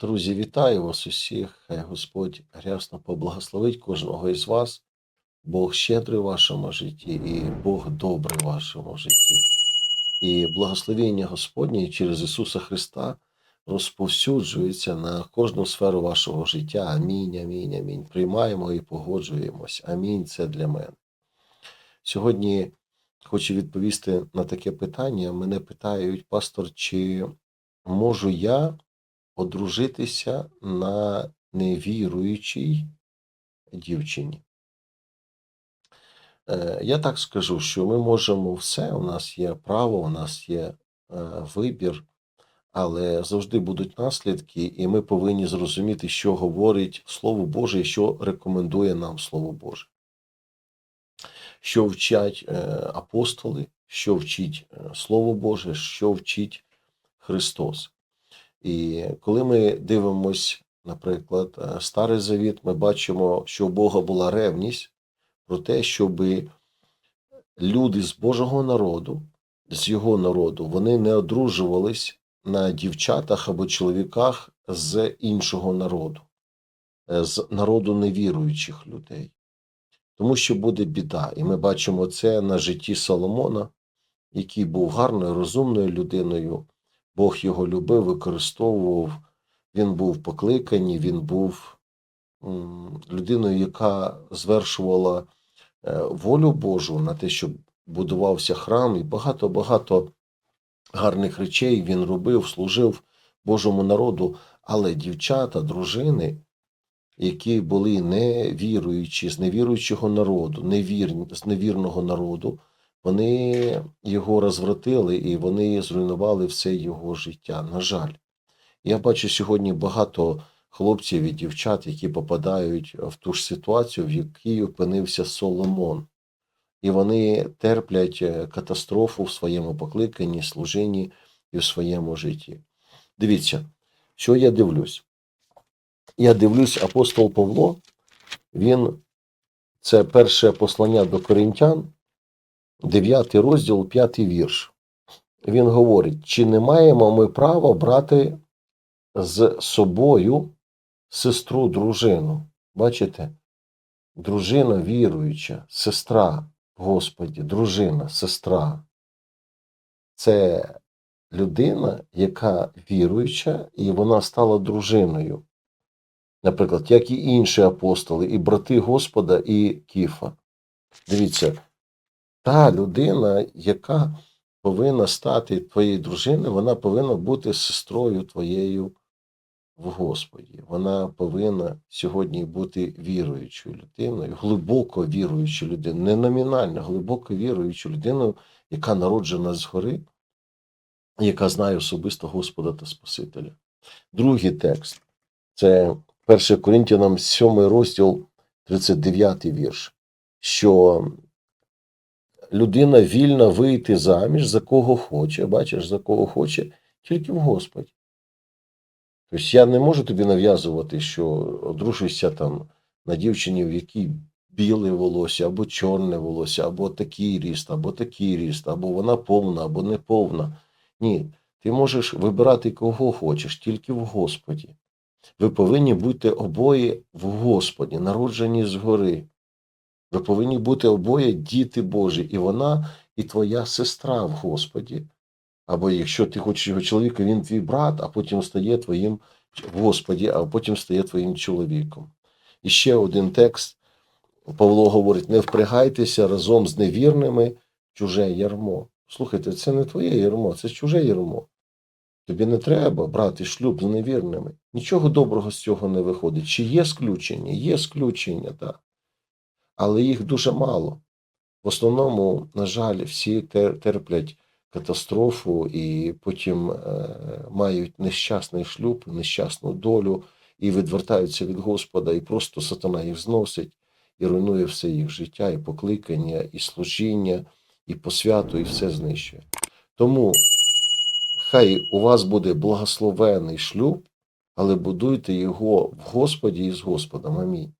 Друзі, вітаю вас усіх. Хай Господь рясно поблагословить кожного із вас. Бог щедрий в вашому житті і Бог добрий в вашому житті. І благословення Господнє через Ісуса Христа розповсюджується на кожну сферу вашого життя. Амінь, амінь, амінь. Приймаємо і погоджуємось. Амінь. Це для мене. Сьогодні хочу відповісти на таке питання. Мене питають, пастор, чи можу я одружитися на невіруючій дівчині. Е, Я так скажу, що ми можемо все, у нас є право, у нас є е, вибір, але завжди будуть наслідки, і ми повинні зрозуміти, що говорить Слово Боже і що рекомендує нам Слово Боже. Що вчать е, апостоли, що вчить Слово Боже, що вчить Христос. І коли ми дивимось, наприклад, е, Старий Завіт, ми бачимо, що у Бога була ревність про те, щоб люди з Божого народу, з його народу, вони не одружувались на дівчатах або чоловіках з іншого народу, е, з народу невіруючих людей. Тому що буде біда. І ми бачимо це на житті Соломона, який був гарною, розумною людиною. Бог його любив, використовував. Він був покликаний, він був людиною, яка звершувала е, волю Божу на те, щоб будувався храм, і багато-багато гарних речей він робив, служив Божому народу. Але дівчата, дружини, які були невіруючі, з невіруючого народу, невірні, з невірного народу, вони його розвратили і вони зруйнували все його життя. На жаль, я бачу сьогодні багато хлопців і дівчат, які попадають в ту ж ситуацію, в якій опинився Соломон. І вони терплять е, катастрофу в своєму покликанні, служенні і в своєму житті. Дивіться, що я дивлюсь. Я дивлюсь, апостол Павло, він це перше послання до коринтян, 9 розділ, 5 вірш. Він говорить: чи не маємо ми права брати з собою сестру, дружину? Бачите? Дружина віруюча, сестра Господі, дружина, сестра. Це людина, яка віруюча, і вона стала дружиною. Наприклад, як і інші апостоли, і брати Господа, і Кіфа. Дивіться, та людина, яка повинна стати твоєю дружиною, вона повинна бути сестрою твоєю в Господі. Вона повинна сьогодні бути віруючою людиною, глибоко віруючою людиною, не номінально, глибоко віруючою людиною, яка народжена згори, яка знає особисто Господа та Спасителя. Другий текст це 1 Коринтянам 7 розділ, 39 вірш, що людина вільна вийти заміж за кого хоче, бачиш, за кого хоче, тільки в Господі. Тобто я не можу тобі нав'язувати, що одружуйся там на дівчині, в якій біле волосся, або чорне волосся, або такий ріст, або такий ріст, або вона повна, або не повна. Ні, ти можеш вибирати кого хочеш, тільки в Господі. Ви повинні бути обоє в Господі, народжені згори. Ви повинні бути обоє діти Божі, і вона, і твоя сестра в Господі. Або якщо ти хочеш його чоловіка, він твій брат, а потім стає твоїм в Господі, а потім стає твоїм чоловіком. І ще один текст. Павло говорить: не впрягайтеся разом з невірними чуже ярмо. Слухайте, це не твоє ярмо, це чуже ярмо. Тобі не треба брати шлюб з невірними. Нічого доброго з цього не виходить. Чи є сключення? Є сключення, так. Але їх дуже мало. В основному, на жаль, всі терплять катастрофу і потім е, мають нещасний шлюб, нещасну долю і відвертаються від Господа, і просто сатана їх зносить і руйнує все їх життя, і покликання, і служіння, і посвяту, і все знищує. Тому хай у вас буде благословений шлюб, але будуйте його в Господі і з Господом. Амінь.